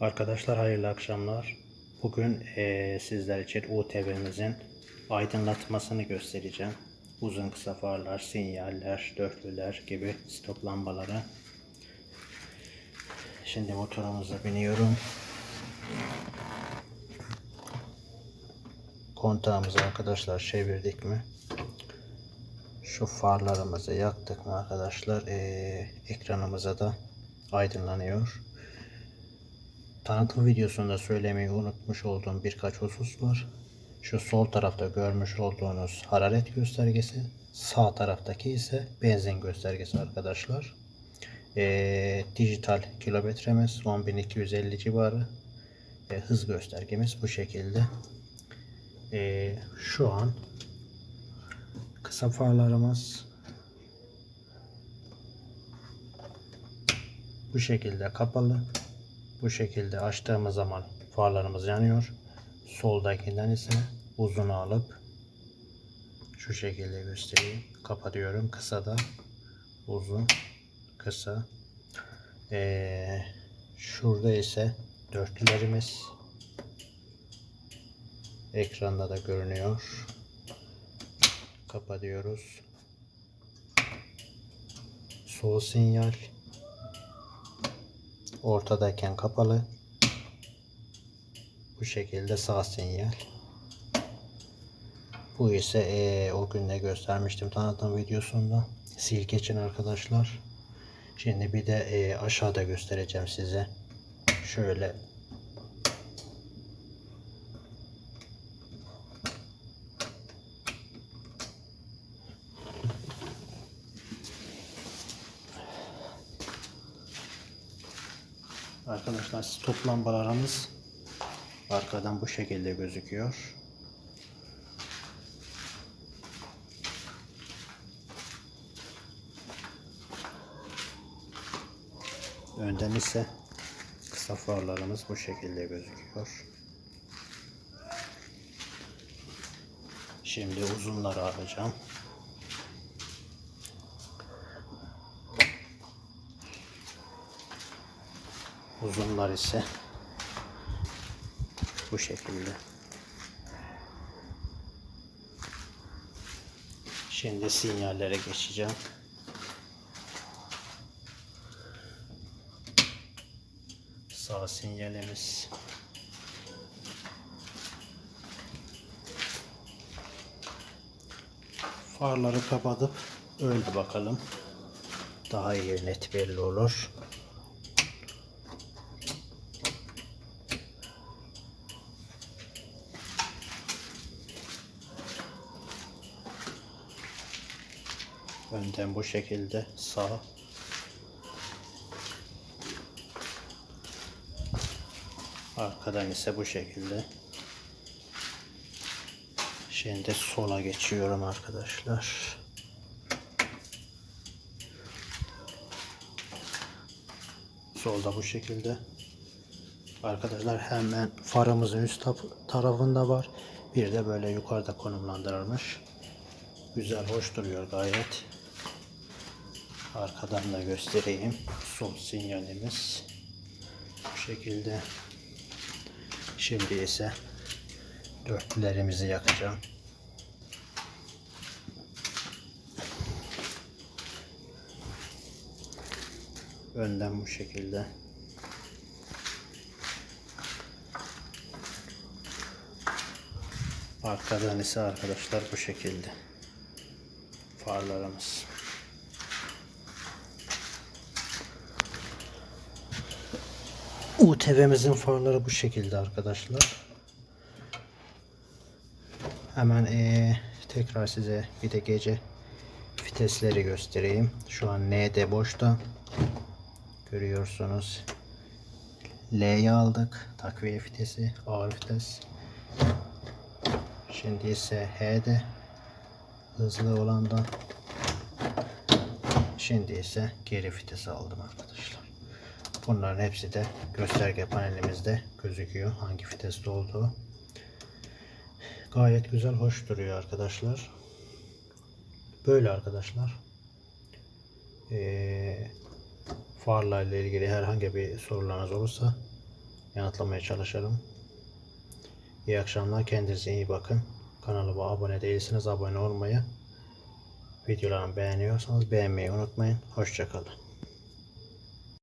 Arkadaşlar hayırlı akşamlar. Bugün eee sizler için UTV'mizin aydınlatmasını göstereceğim. Uzun kısa farlar, sinyaller, dörtlüler gibi stop lambaları. Şimdi motorumuza biniyorum. Kontağımızı arkadaşlar çevirdik mi? Şu farlarımızı yaktık mı arkadaşlar? Eee ekranımıza da aydınlanıyor. Tanıtım videosunda söylemeyi unutmuş olduğum birkaç husus var. Şu sol tarafta görmüş olduğunuz hararet göstergesi, sağ taraftaki ise benzin göstergesi arkadaşlar. Ee, dijital kilometremiz 10.250 civarı. Ee, hız göstergemiz bu şekilde. Ee, şu an kısa farlarımız bu şekilde kapalı. Bu şekilde açtığımız zaman farlarımız yanıyor. Soldakinden ise uzunu alıp şu şekilde göstereyim. Kapatıyorum. Kısa da uzun kısa. Ee, şurada ise dörtlülerimiz ekranda da görünüyor. Kapatıyoruz. Sol sinyal ortadayken kapalı. Bu şekilde sağ sinyal. Bu ise eee, o günde göstermiştim tanıtım videosunda. Silkeçin arkadaşlar. Şimdi bir de eee, aşağıda göstereceğim size. Şöyle Arkadaşlar stop lambalarımız arkadan bu şekilde gözüküyor. Önden ise kısa farlarımız bu şekilde gözüküyor. Şimdi uzunları alacağım. Uzunlar ise bu şekilde. Şimdi sinyallere geçeceğim. Sağ sinyalimiz. Farları kapatıp öyle bakalım. Daha iyi net belli olur. Önden bu şekilde sağ. Arkadan ise bu şekilde. Şimdi sola geçiyorum arkadaşlar. Solda bu şekilde. Arkadaşlar hemen farımızın üst tarafında var. Bir de böyle yukarıda konumlandırılmış. Güzel, hoş duruyor gayet. Arkadan da göstereyim. Sol sinyalimiz bu şekilde. Şimdi ise dörtlülerimizi yakacağım. Önden bu şekilde. Arkadan ise arkadaşlar bu şekilde farlarımız. UTV'mizin farları bu şekilde arkadaşlar. Hemen eee, tekrar size bir de gece vitesleri göstereyim. Şu an N'de boşta. Görüyorsunuz. L'yi aldık. Takviye vitesi, ağır vites. Şimdi ise H'de hızlı olandan Şimdi ise geri vites aldım arkadaşlar. Bunların hepsi de gösterge panelimizde gözüküyor. Hangi viteste olduğu. Gayet güzel, hoş duruyor arkadaşlar. Böyle arkadaşlar. Ee, farlarla ilgili herhangi bir sorularınız olursa yanıtlamaya çalışırım. İyi akşamlar. Kendinize iyi bakın. Kanalıma abone değilseniz abone olmayı, videolarımı beğeniyorsanız beğenmeyi unutmayın. Hoşçakalın.